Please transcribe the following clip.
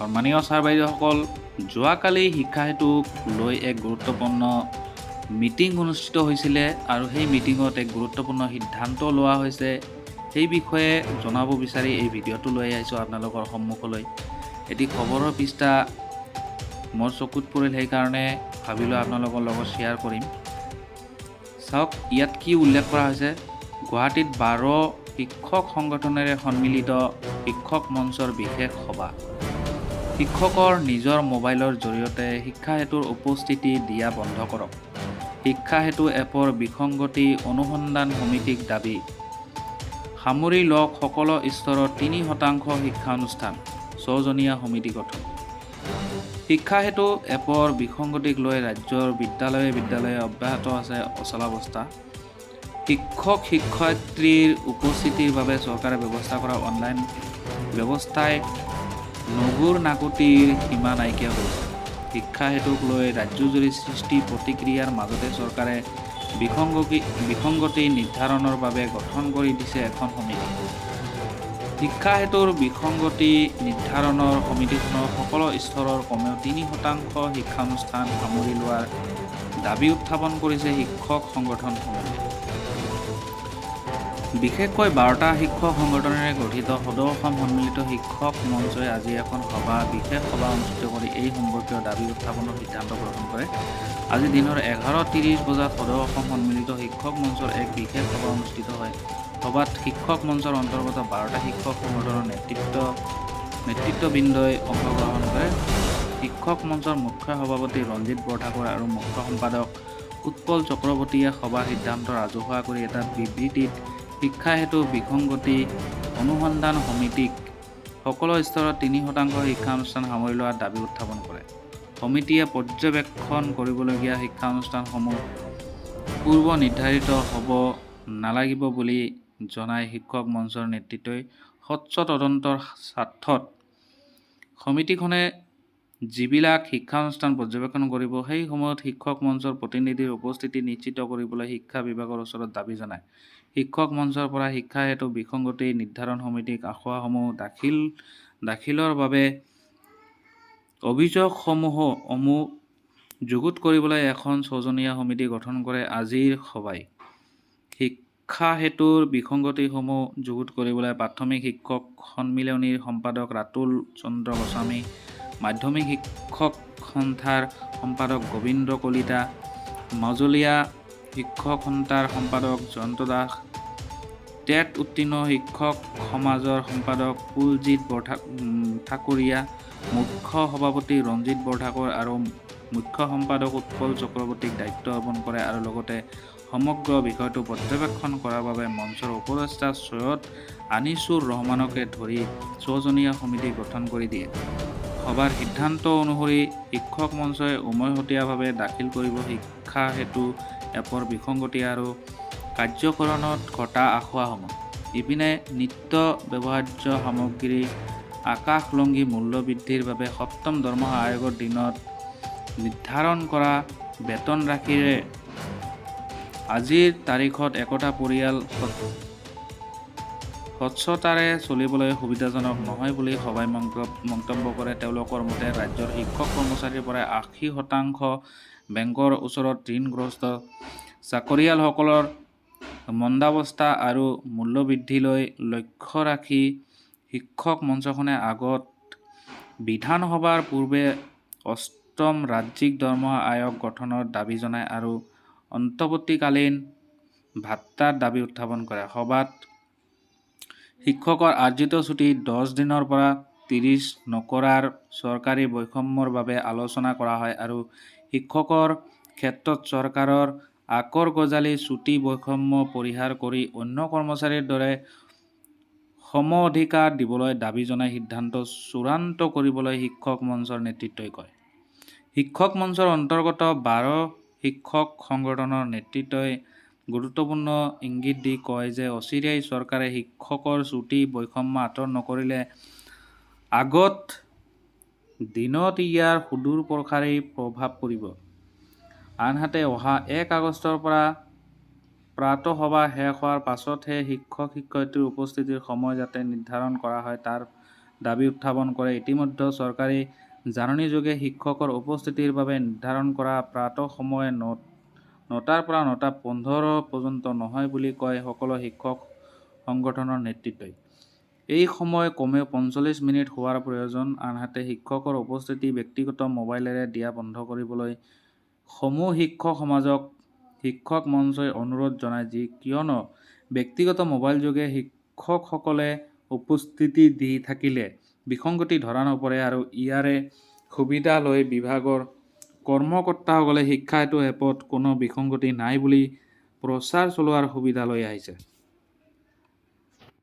সন্মানীয় ছাৰ বাইদেউসকল যোৱাকালি শিক্ষা হেতুক লৈ এক গুৰুত্বপূৰ্ণ মিটিং অনুষ্ঠিত হৈছিলে আৰু সেই মিটিঙত এক গুৰুত্বপূৰ্ণ সিদ্ধান্ত লোৱা হৈছে। সেই বিষয়ে জনাব বিচাৰি এই ভিডিঅ'টো লৈ আহিছোঁ আপোনালোকৰ সন্মুখলৈ। এটি খবৰৰ পৃষ্ঠা মোৰ চকুত পৰিল সেইকাৰণে ভাবিলোঁ আপোনালোকৰ লগত শ্বেয়াৰ কৰিম। চাওক ইয়াত কি উল্লেখ কৰা হৈছে। গুৱাহাটীত বাৰ শিক্ষক সংগঠনেৰে সন্মিলিত শিক্ষক মঞ্চৰ বিশেষ সভা। শিক্ষকৰ নিজৰ মোবাইলৰ জৰিয়তে শিক্ষা হেতুৰ উপস্থিতি দিয়া বন্ধ কৰক। শিক্ষা হেতু এপৰ বিসংগতি অনুসন্ধান সমিতিক দাবী। সামৰি লওক সকলো স্তৰৰ তিনি শতাংশ শিক্ষানুষ্ঠান ছজনীয়া সমিতি গঠন। শিক্ষা হেতু এপৰ বিসংগতিক লৈ ৰাজ্যৰ বিদ্যালয়ে বিদ্যালয়ে অব্যাহত আছে অচলাৱস্থা। শিক্ষক শিক্ষয়িত্ৰীৰ উপস্থিতিৰ বাবে চৰকাৰে ব্যৱস্থা কৰা অনলাইন ব্যৱস্থাই নগুৰ নাকতিৰ সীমা নাইকিয়া কৰিছে শিক্ষা হেতুক লৈ ৰাজ্যজুৰি সৃষ্টি প্ৰতিক্ৰিয়াৰ মাজতে চৰকাৰে বিসংগতি বিসংগতি নিৰ্ধাৰণৰ বাবে গঠন কৰি দিছে এখন সমিতি। শিক্ষা হেতুৰ বিসংগতি নিৰ্ধাৰণৰ সমিতিখনৰ সকলো স্তৰৰ কমেও তিনি শতাংশ শিক্ষানুষ্ঠান সামৰি লোৱাৰ দাবি উত্থাপন কৰিছে শিক্ষক সংগঠনসমূহে। বিশেষকৈ বাৰটা শিক্ষক সংগঠনেৰে গঠিত সদৌ অসম সন্মিলিত শিক্ষক মঞ্চই আজি এখন সভা, বিশেষ সভা অনুষ্ঠিত কৰি এই সম্পৰ্কীয় দাবি উত্থাপনৰ সিদ্ধান্ত গ্ৰহণ কৰে। আজি দিনৰ এঘাৰ ত্ৰিছ বজাত সদৌ অসম সন্মিলিত শিক্ষক মঞ্চৰ এক বিশেষ সভা অনুষ্ঠিত হয়। সভাত শিক্ষক মঞ্চৰ অন্তৰ্গত বাৰটা শিক্ষক সংগঠনৰ নেতৃত্ব, নেতৃত্ববৃন্দই অংশগ্ৰহণ কৰে। শিক্ষক মঞ্চৰ মুখ্য সভাপতি ৰঞ্জিত বৰঠাকুৰ আৰু মুখ্য সম্পাদক উৎপল চক্ৰৱৰ্তীয়ে সভা সিদ্ধান্ত ৰাজহুৱা কৰি এটা বিবৃতিত শিক্ষা হেতু বিসংগতি অনুসন্ধান সমিতিক সকলো স্তৰত তিনি শতাংশ শিক্ষানুষ্ঠান সামৰি লোৱাৰ দাবী উত্থাপন কৰে। সমিতিয়ে পৰ্যবেক্ষণ কৰিবলগীয়া শিক্ষানুষ্ঠানসমূহ পূৰ্ব নিৰ্ধাৰিত হ'ব নালাগিব বুলি জনাই শিক্ষক মঞ্চৰ নেতৃত্বই স্বচ্ছ তদন্তৰ স্বাৰ্থত সমিতিখনে যিবিলাক শিক্ষানুষ্ঠান পৰ্যবেক্ষণ কৰিব সেই সময়ত শিক্ষক মঞ্চৰ প্ৰতিনিধিৰ উপস্থিতি নিশ্চিত কৰিবলৈ শিক্ষা বিভাগৰ ওচৰত দাবী জনায়। শিক্ষক মঞ্চৰ পৰা শিক্ষা হেতু বিসংগতি নিৰ্ধাৰণ সমিতিক আসোঁৱাহসমূহ দাখিল দাখিলৰ বাবে অভিযোগসমূহ সমূহ যুগুত কৰিবলৈ এখন ছজনীয়া সমিতি গঠন কৰে আজিৰ সভাই। শিক্ষা হেতুৰ বিসংগতিসমূহ যুগুত কৰিবলৈ প্ৰাথমিক শিক্ষক সন্মিলনীৰ সম্পাদক ৰাতুল চন্দ্ৰ গোস্বামী মাধ্যমিক শিক্ষক সন্থাৰ সম্পাদক গোবিন্দ কলিতা মজলীয়া শিক্ষক সন্থাৰ সম্পাদক জয়ন্ত দাস টেট উত্তীৰ্ণ শিক্ষক সমাজৰ সম্পাদক কুলজিৎ বৰঠা ঠাকুৰীয়া মুখ্য সভাপতি ৰঞ্জিত বৰঠাকুৰ আৰু মুখ্য সম্পাদক উৎপল চক্ৰৱৰ্তীক দায়িত্ব অৰ্পণ কৰে আৰু লগতে সমগ্ৰ বিষয়টো পৰ্যবেক্ষণ কৰাৰ বাবে মঞ্চৰ উপদেষ্টা সৈয়দ আনিছুৰ ৰহমানকে ধৰি ছজনীয়া সমিতি গঠন কৰি দিয়ে। সভাৰ সিদ্ধান্ত অনুসৰি শিক্ষক মঞ্চই উমৈহতীয়াভাৱে দাখিল কৰিব শিক্ষা হেতু এপৰ বিসংগতি আৰু কাৰ্যকৰণত ঘটা আসোঁৱাহসমূহ। ইপিনে, নিত্য ব্যৱহাৰ্য সামগ্ৰী আকাশলংঘী মূল্য বৃদ্ধিৰ বাবে সপ্তম দৰমহা আয়োগৰ দিনত নিৰ্ধাৰণ কৰা বেতন ৰাশিৰে আজিৰ তাৰিখত একোটা পৰিয়াল স্বচ্ছতাৰে চলিবলৈ সুবিধাজনক নহয় বুলি সভাই মন্ত- মন্তব্য কৰে। তেওঁলোকৰ মতে ৰাজ্যৰ শিক্ষক কৰ্মচাৰীৰ পৰা আশী শতাংশ বেংকৰ ওচৰত ঋণগ্ৰস্ত। চাকৰিয়ালসকলৰ মন্দাৱস্থা আৰু মূল্যবৃদ্ধিলৈ লক্ষ্য ৰাখি শিক্ষক মঞ্চখনে আগত বিধানসভাৰ পূৰ্বে অষ্টম ৰাজ্যিক দৰমহা আয়োগ গঠনৰ দাবী জনায় আৰু অন্তৱৰ্তীকালীন ভাত্তাৰ দাবী উত্থাপন কৰে। সভাত শিক্ষকৰ আৰ্জিত ছুটী দহ দিনৰ পৰা ত্ৰিছ নকৰাৰ চৰকাৰী বৈষম্যৰ বাবে আলোচনা কৰা হয় আৰু শিক্ষকৰ ক্ষেত্ৰত চৰকাৰৰ আকৰ গজালি ছুটী বৈষম্য পৰিহাৰ কৰি অন্য কৰ্মচাৰীৰ দৰে সম অধিকাৰ দিবলৈ দাবী জনাই সিদ্ধান্ত চূড়ান্ত কৰিবলৈ শিক্ষক মঞ্চৰ নেতৃত্বই কয়। শিক্ষক মঞ্চৰ অন্তৰ্গত বাৰ শিক্ষক সংগঠনৰ নেতৃত্বই গুৰুত্বপূৰ্ণ ইংগিত দি কয় যে অচিৰেই চৰকাৰে শিক্ষকৰ ছুটী বৈষম্য আঁতৰ নকৰিলে আগত দিনত ইয়াৰ সুদূৰ প্ৰসাৰী প্ৰভাৱ পৰিব। আনহাতে অহা এক আগষ্টৰ পৰা প্ৰাতঃসভা শেষ হোৱাৰ পাছতহে শিক্ষক শিক্ষয়িত্ৰীৰ উপস্থিতিৰ সময় যাতে নিৰ্ধাৰণ কৰা হয় তাৰ দাবী উত্থাপন কৰে। ইতিমধ্যে চৰকাৰী জাননীযোগে শিক্ষকৰ উপস্থিতিৰ বাবে নিৰ্ধাৰণ কৰা প্ৰাতঃ সময় ন নটাৰ পৰা নটা পোন্ধৰ পৰ্যন্ত নহয় বুলি কয় সকলো শিক্ষক সংগঠনৰ নেতৃত্বই। এই সময় কমেও পঞ্চল্লিছ মিনিট হোৱাৰ প্ৰয়োজন। আনহাতে শিক্ষকৰ উপস্থিতি ব্যক্তিগত মোবাইলেৰে দিয়া বন্ধ কৰিবলৈ সমূহ শিক্ষক সমাজক শিক্ষক মঞ্চই অনুৰোধ জনায় যি কিয়নো ব্যক্তিগত মোবাইলযোগে শিক্ষকসকলে উপস্থিতি দি থাকিলে বিসংগতি ধৰা নপৰে আৰু ইয়াৰে সুবিধা লৈ বিভাগৰ কৰ্মকৰ্তাসকলে শিক্ষা সেতু এপত কোনো বিসংগতি নাই বুলি প্ৰচাৰ চলোৱাৰ সুবিধা লৈ আহিছে।